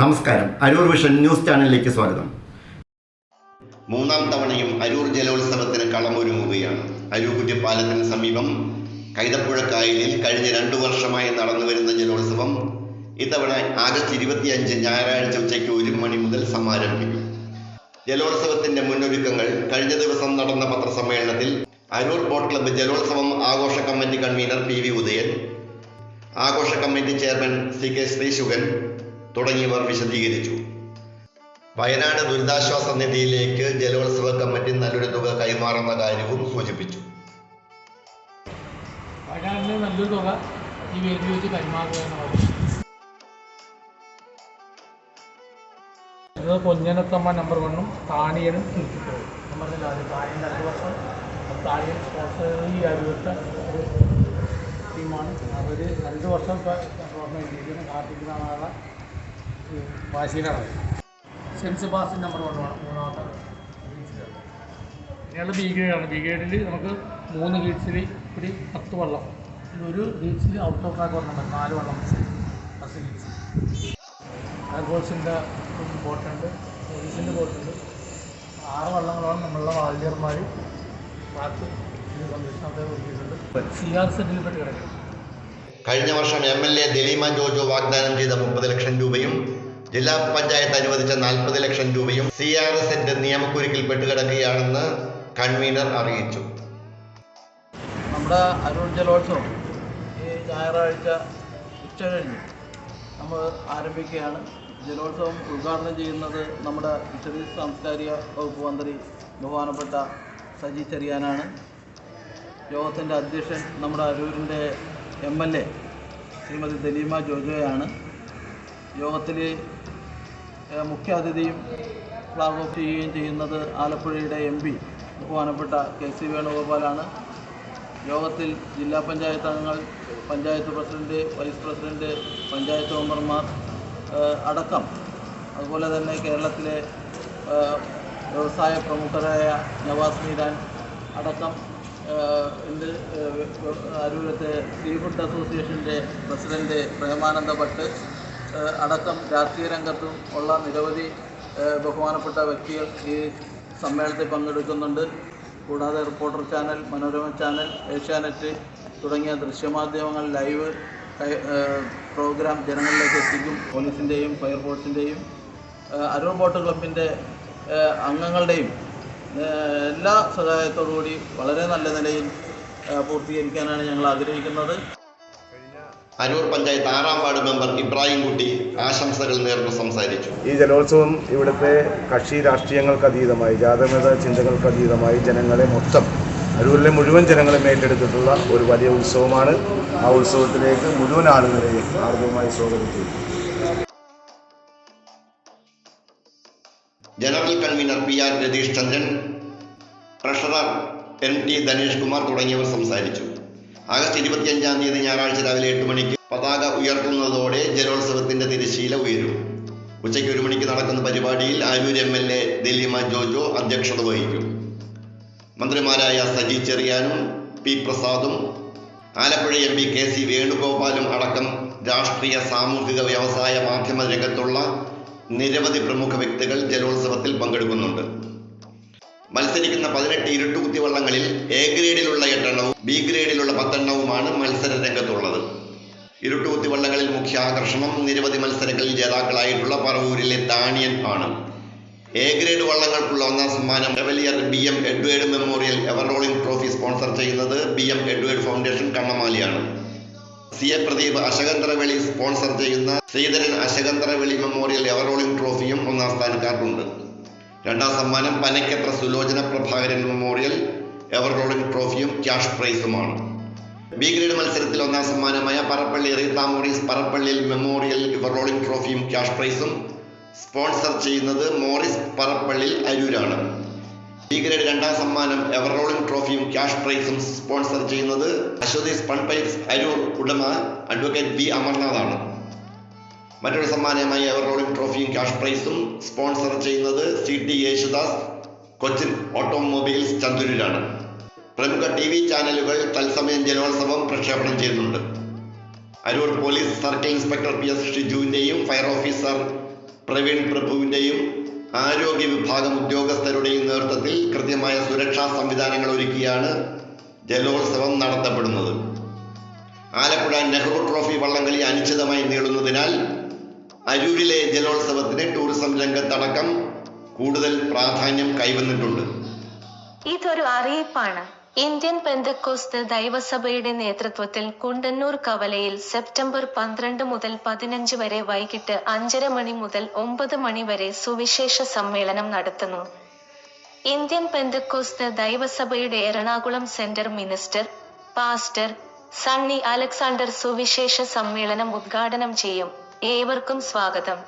നമസ്കാരം. Aroor vision news ചാനലിലേക്ക് സ്വാഗതം. മൂന്നാം തവണയും അരൂർ ജലോത്സവത്തിന് കളമൊരുങ്ങുകയാണ്. അരൂർ കുറ്റിപ്പാലത്തിന് സമീപം കൈതപ്പുഴ കായലിൽ കഴിഞ്ഞ രണ്ടു വർഷമായി നടന്നു വരുന്ന ജലോത്സവം ഇത്തവണ ആഗസ്റ്റ് ഇരുപത്തിയഞ്ച് ഞായറാഴ്ച ഉച്ചയ്ക്ക് ഒരു മണി മുതൽ സമാരംഭിക്കും. ജലോത്സവത്തിന്റെ മുന്നൊരുക്കങ്ങൾ കഴിഞ്ഞ ദിവസം നടന്ന പത്രസമ്മേളനത്തിൽ അരൂർ ബോട്ട് ക്ലബ്ബ് ജലോത്സവം ആഘോഷ committee convener P V Udayan ആഘോഷ committee chairman C K Sreesukhan തുടങ്ങിയവർ വിശദീകരിച്ചു. വയനാട് ദുരിതാശ്വാസ നിധിയിലേക്ക് ജലോത്സവ കമ്മിറ്റി നല്ലൊരു തുക കൈമാറുന്ന കാര്യവും സൂചിപ്പിച്ചു. വയനാടിന് നല്ലൊരു തുക ഈ വെച്ച് പൊഞ്ഞനത്തമ്മ നമ്പർ വണ്ണും താണിയനും രണ്ട് വർഷം. താണിയൻ ടീമാണ് അവർ രണ്ട് വർഷം ഗവൺമെന്റ് കാർത്തിക്കുന്ന ആളെ വാശിയിലാണ് സെന്റ് സെബാസ്റ്റ്യൻ നമ്പർ മൂന്നാമത്തെ ഇനിയുള്ള ബി ഗ്രേഡാണ് ബി ഗ്രേഡിൽ നമുക്ക് മൂന്ന് ഗീറ്റ്സിൽ ഒരു പത്ത് വള്ളം. ഒരു ഗീറ്റ്സിൽ ഔട്ട് ഓഫ് ട്രാക്ക് വരണം നാല് വള്ളം പത്ത് ഗീഡ്സ് എയർഫോഴ്സിന്റെ ബോട്ടുണ്ട് പോലീസിന്റെ ബോട്ടുണ്ട് ആറ് വള്ളങ്ങളാണ് നമ്മളുടെ വാളണ്ടിയർമാർ ട്രാക്ക് ഇത് സംരക്ഷണത്തെ ഒരുക്കിയിട്ടുണ്ട്. സി ആർ സെറ്റിൽപ്പെട്ട് കിടക്കുന്നത് കഴിഞ്ഞ വർഷം M L A Daleema Jojo വാഗ്ദാനം ചെയ്ത മുപ്പത് ലക്ഷം രൂപയും ജില്ലാ പഞ്ചായത്ത് അനുവദിച്ച നാൽപ്പത് ലക്ഷം രൂപയും സി ആർ എസ് എന്റെ നിയമക്കുരുക്കിൽ പെട്ടുകിടക്കുകയാണെന്ന് കൺവീനർ അറിയിച്ചു. നമ്മുടെ അരുൺ ജലോത്സവം ഈ ഞായറാഴ്ച ഉച്ച കഴിഞ്ഞ് നമ്മൾ ആരംഭിക്കുകയാണ്. ജലോത്സവം ഉദ്ഘാടനം ചെയ്യുന്നത് നമ്മുടെ ഫിഷറീസ് സാംസ്കാരിക വകുപ്പ് മന്ത്രി ബഹുമാനപ്പെട്ട സജി ചെറിയാനാണ്. യോഗത്തിന്റെ അധ്യക്ഷൻ നമ്മുടെ അരൂരിന്റെ M L A Shrimati Daleema ജോജോയാണ്. യോഗത്തിൽ മുഖ്യ മുഖ്യാതിഥിയും ഫ്ലാഗ് ഓഫ് ചെയ്യുകയും ചെയ്യുന്നത് ആലപ്പുഴയുടെ എം പി ബഹുമാനപ്പെട്ട കെ സി വേണുഗോപാലാണ്. യോഗത്തിൽ ജില്ലാ പഞ്ചായത്ത് അംഗങ്ങൾ panchayat president vice president panchayat മെമ്പർമാർ അടക്കം. അതുപോലെ തന്നെ കേരളത്തിലെ വ്യവസായ പ്രമുഖരായ നവാസ് മീരാൻ അടക്കം എന്റെ അരൂരത്തെ സീ ഫുഡ് അസോസിയേഷന്റെ പ്രസിഡന്റ് പ്രേമാനന്ദ ഭട്ട് അടക്കം രാഷ്ട്രീയ രംഗത്തും ഉള്ള നിരവധി ബഹുമാനപ്പെട്ട വ്യക്തികൾ ഈ സമ്മേളനത്തിൽ പങ്കെടുക്കുന്നുണ്ട്. കൂടാതെ reporter channel Manorama channel Asianet തുടങ്ങിയ ദൃശ്യമാധ്യമങ്ങൾ ലൈവ് പ്രോഗ്രാം ജനങ്ങളിലേക്ക് എത്തിക്കും. പോലീസിന്റെയും ഫയർഫോഴ്സിന്റെയും അരുൺ ബോട്ട് ക്ലബിന്റെ അംഗങ്ങളുടെയും എല്ലാ സഹായത്തോടുകൂടി വളരെ നല്ല നിലയിൽ പൂർത്തീകരിക്കാനാണ് ഞങ്ങൾ ആഗ്രഹിക്കുന്നത്. അരൂർ പഞ്ചായത്ത് ആറാം വാർഡ് മെമ്പർ ഇബ്രാഹിം കുട്ടി ആശംസകൾ നേർന്ന് സംസാരിച്ചു. ഈ ജലോത്സവം ഇവിടുത്തെ കക്ഷി രാഷ്ട്രീയങ്ങൾക്ക് അതീതമായി ജാതമത ചിന്തകൾക്ക് അതീതമായി ജനങ്ങളെ മൊത്തം അരൂരിലെ മുഴുവൻ ജനങ്ങളെ ഏറ്റെടുത്തിട്ടുള്ള ഒരു വലിയ ഉത്സവമാണ്. ആ ഉത്സവത്തിലേക്ക് മുഴുവൻ ആളുകളെയും ആർദ്രമായി സ്വാഗതം ചെയ്തു. General convener P R Ratheesh Chandran treasurer M T Dhanesh Kumar തുടങ്ങിയവർ സംസാരിച്ചു. ആഗസ്റ്റ് ഇരുപത്തിയഞ്ചാം തീയതി ഞായറാഴ്ച രാവിലെ എട്ട് മണിക്ക് പതാക ഉയർത്തുന്നതോടെ ജലോത്സവത്തിന്റെ തിരശീല ഉയരും. ഉച്ചയ്ക്ക് ഒരു മണിക്ക് നടക്കുന്ന പരിപാടിയിൽ Aroor M L A Daleema Jojo അധ്യക്ഷത വഹിക്കും. മന്ത്രിമാരായ സജി ചെറിയാനും P പ്രസാദും Alappuzha M P K C വേണുഗോപാലും അടക്കം രാഷ്ട്രീയ സാമൂഹിക വ്യവസായ മാധ്യമ രംഗത്തുള്ള നിരവധി പ്രമുഖ വ്യക്തികൾ ജലോത്സവത്തിൽ പങ്കെടുക്കുന്നുണ്ട്. മത്സരിക്കുന്ന പതിനെട്ട് ഇരുട്ടുകുത്തി വള്ളങ്ങളിൽ എ ഗ്രേഡിലുള്ള എട്ടെണ്ണവും ബി ഗ്രേഡിലുള്ള പത്തെണ്ണവുമാണ് മത്സര രംഗത്തുള്ളത്. ഇരുട്ടുകുത്തി വള്ളങ്ങളിൽ മുഖ്യ ആകർഷണം നിരവധി മത്സരങ്ങളിൽ ജേതാക്കളായിട്ടുള്ള പറവൂരിലെ താണിയൻ ആണ്. എ ഗ്രേഡ് വള്ളങ്ങൾക്കുള്ള ഒന്നാം സമ്മാനം Chevalier B M Edward memorial ever rolling trophy sponsor ചെയ്യുന്നത് B M Edward foundation കണ്ണമാലിയാണ്. C A Pradeep Ashakantharaveli sponsor ചെയ്യുന്ന Sreedharan Ashakantharaveli memorial ever rolling ട്രോഫിയും ഒന്നാം സ്ഥാനക്കാർക്കുണ്ട്. രണ്ടാം സമ്മാനം Panakkathra Sulochana Prabhakaran memorial ever rolling ട്രോഫിയും cash പ്രൈസുമാണ്. ബി ഗ്രേഡ് മത്സരത്തിൽ ഒന്നാം സമ്മാനമായ പറപ്പള്ളി റീതാമോറീസ് മോറിസ് പറപ്പള്ളിയിൽ മെമ്മോറിയൽ എവർറോളിംഗ് ട്രോഫിയും ക്യാഷ് പ്രൈസും. സ്പോൺസർ ചെയ്യുന്നത് മോറിസ് പറപ്പള്ളി അരൂരാണ്. ബി ഗ്രേഡ് രണ്ടാം സമ്മാനം എവർറോളിംഗ് ട്രോഫിയും ക്യാഷ് പ്രൈസും സ്പോൺസർ ചെയ്യുന്നത് അശ്വതി സ്പൺ പൈപ്സ് അരൂർ ഉടമ അഡ്വക്കേറ്റ് ബി അമർനാഥാണ്. മറ്റൊരു സമ്മാനമായി എവർറോളിംഗ് ട്രോഫിയും ക്യാഷ് പ്രൈസും സ്പോൺസർ ചെയ്യുന്നത് C T Yesudas Cochin automobiles ചന്ദൂരിലാണ് പ്രമുഖ ടി വി ചാനലുകൾ തത്സമയം ജലോത്സവം പ്രക്ഷേപണം ചെയ്യുന്നുണ്ട്. Aroor police circle inspector P S ഷിജുവിന്റെയും fire officer Praveen പ്രഭുവിന്റെയും ആരോഗ്യ വിഭാഗം ഉദ്യോഗസ്ഥരുടെയും നേതൃത്വത്തിൽ കൃത്യമായ സുരക്ഷാ സംവിധാനങ്ങൾ ഒരുക്കിയാണ് ജലോത്സവം നടത്തപ്പെടുന്നത്. ആലപ്പുഴ നെഹ്റു ട്രോഫി വള്ളംകളി അനിശ്ചിതമായി നീളുന്നതിനാൽ അരൂരിലെ ജലോത്സവത്തിന് ടൂറിസം രംഗത്തടക്കം കൂടുതൽ പ്രാധാന്യം കൈവന്നിട്ടുണ്ട്. ഇതൊരു അറിയിപ്പാണ്. ഇന്ത്യൻ പെന്തക്കോസ്ത് ദൈവസഭയുടെ നേതൃത്വത്തിൽ കുണ്ടന്നൂർ കവലയിൽ സെപ്റ്റംബർ പന്ത്രണ്ട് മുതൽ പതിനഞ്ച് വരെ വൈകിട്ട് അഞ്ചര മണി മുതൽ ഒമ്പത് മണി വരെ സുവിശേഷ സമ്മേളനം നടത്തുന്നു. ഇന്ത്യൻ പെന്തക്കോസ്ത് ദൈവസഭയുടെ Ernakulam centre minister pastor Sunny Alexander സുവിശേഷ സമ്മേളനം ഉദ്ഘാടനം ചെയ്യും. ഏവർക്കും സ്വാഗതം.